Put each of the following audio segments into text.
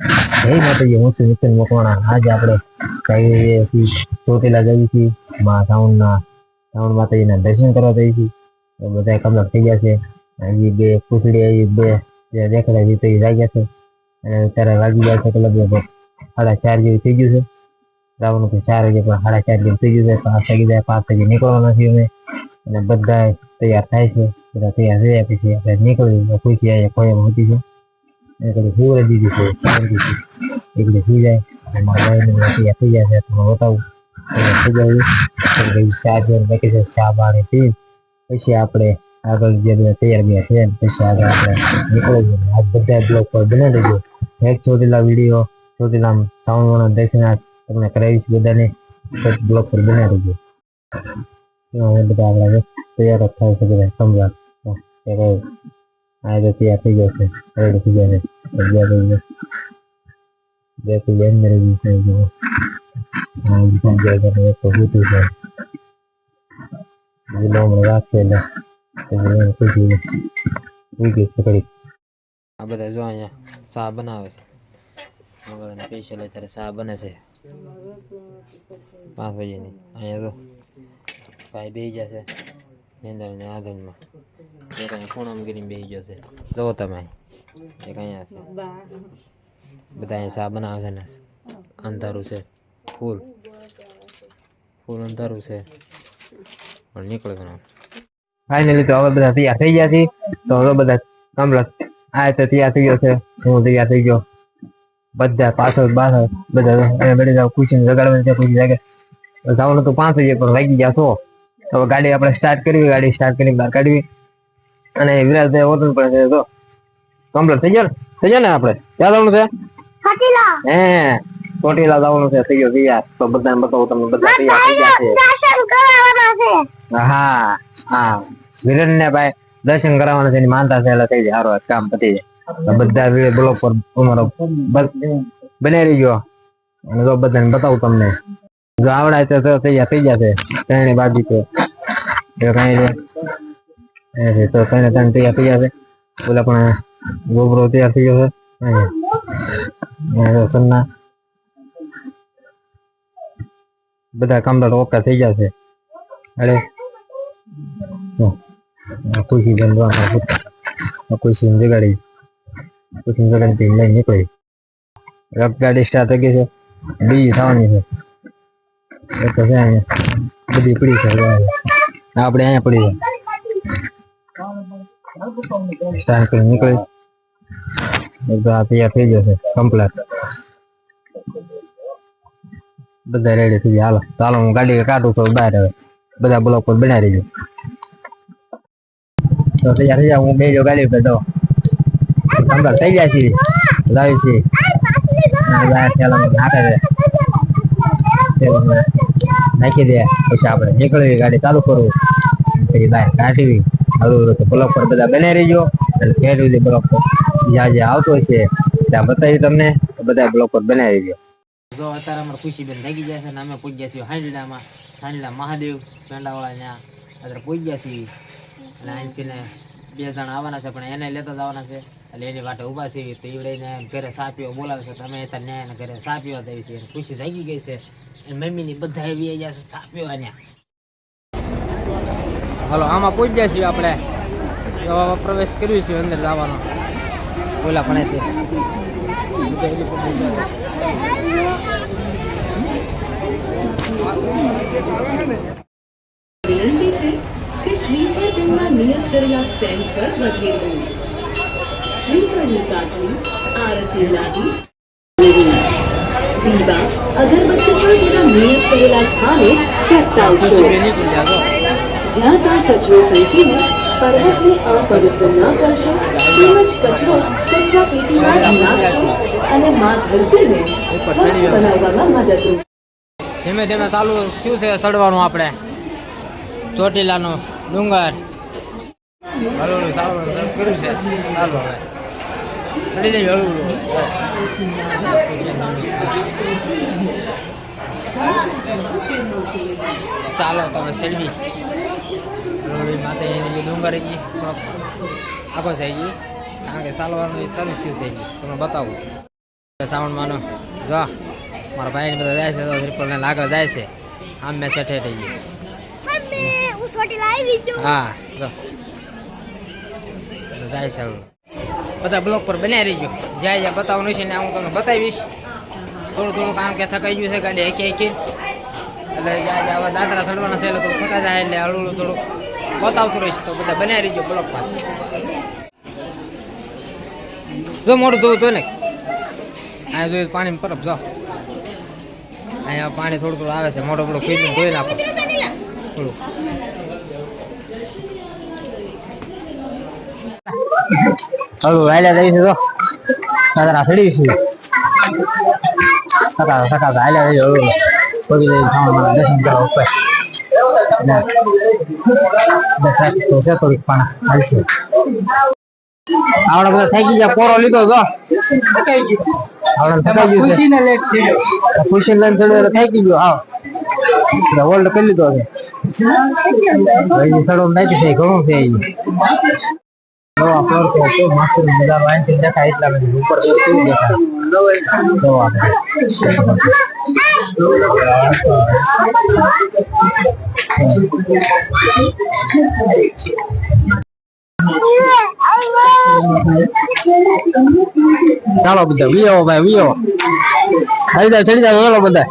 જય માતાજી, હું છું નિતિન મકવાણા. આજે આપણે જઈ રહ્યા છીએ ચોટીલા જઈએ છીએ, મા શ્રાવણના શ્રાવણ માતાજીના દર્શન કરવા જઈએ તો બધા કમર થઈ ગયા છે. હજી બે પૂછડી આવી, બે જે દેખાડા છે તે જાગ્યા છે. અને અત્યારે વાગી ગયા છે કે લગભગ સાડા ચાર જેવું થઈ ગયું છે. રાવણ કે ચાર વાગે પણ સાડા ચાર જેવું થઈ ગયું છે. પાંચ વાગી જાય પાંચ વાગે નીકળવાના છીએ અમે. અને બધા તૈયાર થાય છે. બધા તૈયાર થયા પછી આપણે નીકળી ખુશી આવી કોઈ હોતી છે એ કદી સુવર દીધી છે એકડી સુઈ જાય મારા ભાઈને તૈયાર થઈ જાય છે તો હું બતાવું થઈ જાય ચા પીવાનું બાકી છે. ચા પાણી પી પછી આપણે આગળ જે બધા તૈયાર ગયા છે, પછી આગળ આપણે નીકળી જઈએ આ બધા બ્લોગ પર બને દેજો એક ચોટીલા વીડિયો, ચોટીલા શ્રાવણ દર્શનાથ તમને કરાવીશ બધાને. બ્લોગ પર બને હવે બધા આપણા તૈયાર થાય છે, બધા સમજાવ. આ તો તૈયાર છે રેડી જશે. અગિયાર થઈ ગયો બે બે અંદર બી થઈ ગયો હા બીજા ગયા કરે તો સૂતું છે બીજું હમણાં રાખશે એટલે. પછી એને ઉગી ઘડીક. આ બધા જો અહીંયા ચા બનાવે છે. મંગળને સ્પેશિયલ અત્યારે ચા બને છે. પાંચ વાગ્યાની. અહીંયા જો ભાઈ બે જશે નિંદર ને આધનમાં એક અહીંયા ખૂણામાં કરીને બેસી જશે જુઓ તમે એક અહીંયા છે બધા અહીંયા ચા બનાવે છે ને અંધારું છે ફૂલ ફૂલ અંધારું છે પણ નીકળે બનાવ ફાઇનલી તો હવે બધા તૈયાર થઈ ગયા છે તો હવે બધા કમરત આ તો તૈયાર થઈ ગયો છે હું તૈયાર થઈ ગયો બધા પાછળ પાછળ બધા અહીંયા બેઠી જાવ ખુશી જગાડવાની છે ખુશી જાગે જવાનું તો પાંચ વાગે પણ વાગી ગયા છો તો ગાડી આપણે સ્ટાર્ટ કરવી ગાડી સ્ટાર્ટ કરી બહાર કાઢવી અને વિરાજભાઈ હોટલ પણ છે તો કમ્પ્લીટ થઈ ગયો ને? થઈ ગયો ને આપણે? ક્યાં જવાનું છે? હે ચોટીલા જવાનું છે થઈ ગયો તૈયાર. તો બધાને બતાવું તમને બધા તૈયાર થઈ ગયા છે. હા હા વિરેન ને ભાઈ દર્શન કરાવવાના છે એની માનતા છે એટલે થઈ જાય સારું કામ પતી જાય. બધા વીડિયો બ્લોક પર તમારો બનાવી ગયો અને જો બધાને બતાવું તમને. જો આવડાય તો તૈયાર થઈ જશે ત્રણેય બાજુ તો. કઈ એ છે તો ત્રણે ત્રણ તૈયાર થઈ જશે ઓલા પણ ગોબરો તૈયાર થઈ ગયો છે અહીંયા. અહીંયા જો સન્ના બધા કમ્પ્લીટ ઓકે થઈ જશે અરે ખુશી બનવા ખુશી જગાડી ખુશી જગાડી લઈને નીકળી રફ ગાડી સ્ટાર્ટ થઈ ગઈ છે બીજી થવાની છે એ તો છે અહીંયા બધી પડી છે હવે આપણે અહીંયા પડી છે કરી નીકળી બધા તૈયાર થઈ જશે કમ્પ્લેટ બધા રેડી થઈ ગયા. હાલો, ચાલો, હું ગાડી કાઢું છું, બહાર હવે. બધા બ્લોક પર બનાવી દેજો તો તૈયાર થઈ જાવ હું બે જો ગાડી ઉપર તો કમ્પ્લેટ થઈ ગયા છે લાવી છે. નાખી દે, પછી આપણે નીકળવી ગાડી ચાલુ કરવું પછી બહાર કાઢવી હળવું તો પર બધા બને રહીજો. અને સુધી બ્લોક પર જ્યાં જ્યાં આવતો છે ત્યાં બતાવી તમને. બધા બ્લોક પર બનાવી રહીજો. જો અત્યારે અમારે ખુશીબેન થઈ જાય છે અને અમે પૂજ ગયા છીએ હાંડલામાં હાંડલા મહાદેવ પેંડાવાળા ત્યાં અત્યારે પૂજ ગયા છીએ. અને અહીંથી બે જણ આવવાના છે, પણ એને લેતા જવાના છે. એટલે એની વાટે ઊભા છીએ તો ઈવડે ઘરે સાપીઓ બોલાવે છે. તમે અત્યારે ન્યાય ઘરે સાપીઓ પીવા છે ખુશી જાગી ગઈ છે. મમ્મીની બધા એવી ગયા છે સાપીઓ અહીંયા ત્યાં. હાલો આમાં પૂજ ગયા છીએ આપણે. પ્રવેશ કર્યું છે અંદર જવાનો. ઓલા લાગી દીવા અગરબત્તી પણ તેના નિયત કરેલા સ્થાને પ્રગટાવશો જ્યાં ત્યાં કચરો ફેંકીને પર્વતને અપવિત્ર ન કરશો, તેમજ કચરો કચરા પેટીમાં નાખશો અને માં ધરતીને બનાવવામાં મદદરૂપ ધીમે ધીમે ચાલુ થયું છે ચડવાનું આપણે. ચોટીલાનું ડુંગર. હળવું શરૂ કર્યું છે. ચાલો હવે. ચડી જઈએ હળવું ચાલો તો ચડવી. માથે એની જે ડુંગર થોડોક આખો થઈ ગઈ કારણ કે ચાલવાનું એ ચાલુ થયું ગયું તમને બતાવું. શ્રાવણ માનો. જો મારા ભાઈને બધા જાય છે તો ત્રિપલ ને આગળ જાય છે. આમ મેં છઠે થઈ ગયું. હું જો. જાય છે. બધા બ્લોક પર બનાવી રહીજો. જાય જ્યાં બતાવવાનું છે ને હું તમને બતાવીશ. થોડું થોડું કામ કે થકાઈ ગયું છે ગાડી એકી એકી એટલે જ્યાં જ્યાં દાદરા ચડવાના છે એટલે થોડું થકા જાય એટલે હળવું થોડું બતાવતું રહીશ તો બધા બનાવી રહીજો બ્લોક પાસે જો મોઢું ધોવું તો ને? અહીંયા જોયું પાણી પરબ જાઓ અહીંયા પાણી થોડું થોડું આવે છે મોટો મોટો ખીચું ધોઈ નાખો. થોડું. હળવું જાય છે તો સાદરા સડી છે. સકા સકા હાલ્યા જાય હળવું. પગી લઈ ખાવા દર્શન કરવા ઉપર. આવડે બધા થઈ ગયા, પોરો લીધો તો. આવડે થકાઈ ગયું છે. ખુશી લઈને એટલે થઈ કરી લીધો છે. સડો નાખી છે ઘણું છે. નવા ફ્લોર પર તો દેખાય એટલા દેખાય? ચાલો બધા વી આવો ભાઈ વી આવો ચડી જાવ ચડી જાવ ચાલો બધા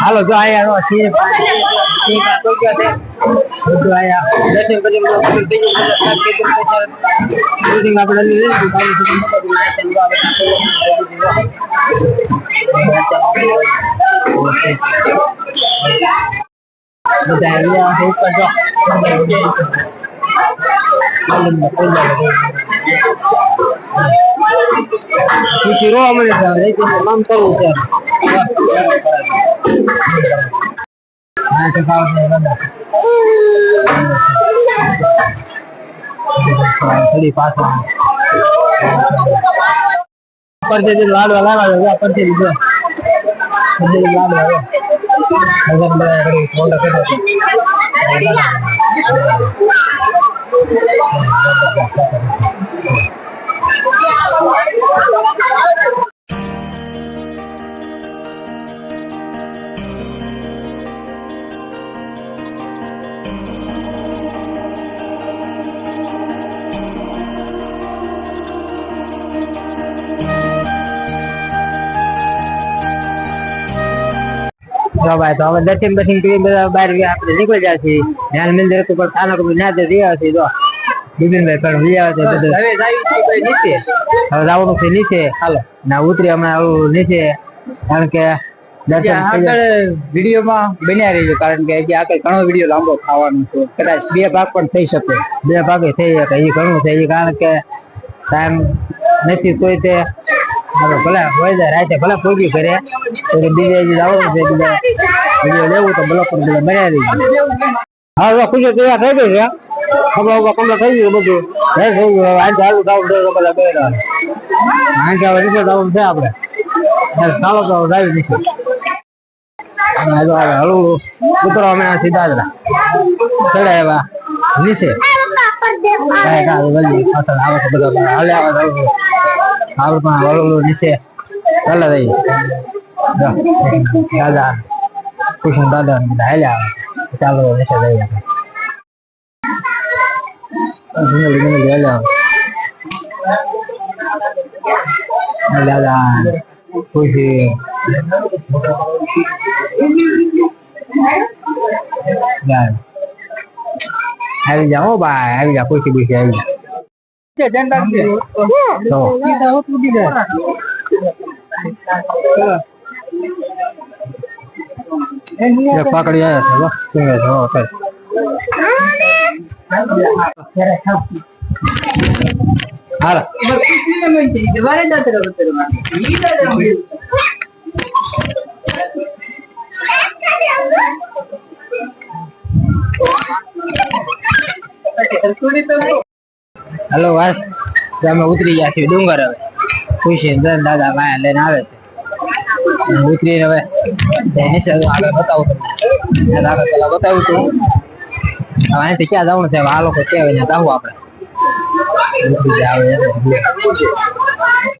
હાલો જો આયા રો છે ઠીક આ તો ગયા છે બધું આયા દર્શન કરી બધું બધું થઈ ગયું બધું start કરી દીધું પછી shooting આપણે લઈ લીધું બાકી shooting નહોતું કર્યું. દર્શન જો આપણે બધા આવ્યા છે ઉપર જો ખુશી રોવા મળે છે હવે રેતી નામ કરવું છે હા તો ખાવ છે બધા થોડી પાછળ પરથી લાડવા લાડવા પરથી લીધો પરથી લાડવા હવે ભગવાન બધા ઘડી ફોટો કર્યો જો ભાઈ તો હવે દર્શન બર્શન કરી બધા બહાર આપણે નીકળી જાય છે ધ્યાન મંદિર ઉપર ખાના કોઈ ના જ રહ્યા છે જો બિપિનભાઈ પણ રહ્યા છે બધું. હવે નીચે. હવે જવાનું છે નીચે. હાલો. ના ઉતરી હમણાં આવું નીચે. કારણ કે દર્શન વિડીયોમાં બન્યા રહીજો કારણ કે હજી આગળ ઘણો વીડિયો લાંબો થવાનો છે. કદાચ બે ભાગ પણ થઈ શકે. બે ભાગે થઈ શકે એ ઘણું છે એ કારણ કે ટાઈમ નથી કોઈ તે હવે ભલે હોય જાય રાતે ભલે પોગી કરે. તો બીજે હજી જવાનું છે બીજા વીડિયો લેવું તો બ્લોક પર બધા બનાવી હા હવે ખુશી તૈયાર થઈ ગઈ છે. ખબર ખબર કમ્પ્લીટ થઈ ગયું બધું. હે થઈ ગયું આજે ચાલુ થવું તો બધા બે આજે હવે નીચે જવાનું છે આપણે. ચાલો તો જાવી નીકળે હળવું ઉતરો અમે સીધા જ ચડે એવા. નીચે. આવે બધા. હાલે આવે છે હળવું. આપણે પણ હળવું નીચે ચાલે રહી દાદા કુસુમ દાદા ને બધા હાલ્યા આવે ચાલો નીચે જઈએ આપણે જંગલ જંગલ હાલ્યા આવે દાદા ખુશી જાય આવી જા હો ભાઈ આવી જા ખુશી ખુશી આવી જા તો એક પકડી આવ્યા છે જો શું છે જો કર હાલો. હલો વાસ તો અમે ઉતરી ગયા છીએ ડુંગર હવે. ખુશી દાદા માયા લઈને આવે છે. ઉતરીને હવે આગળ બતાવું તમને. આગળ પેલા બતાવું છું. અહીંથી ક્યાં જવાનું છે? આ લોકો કે હવે જાવું આપણે. ઉતરી હવે.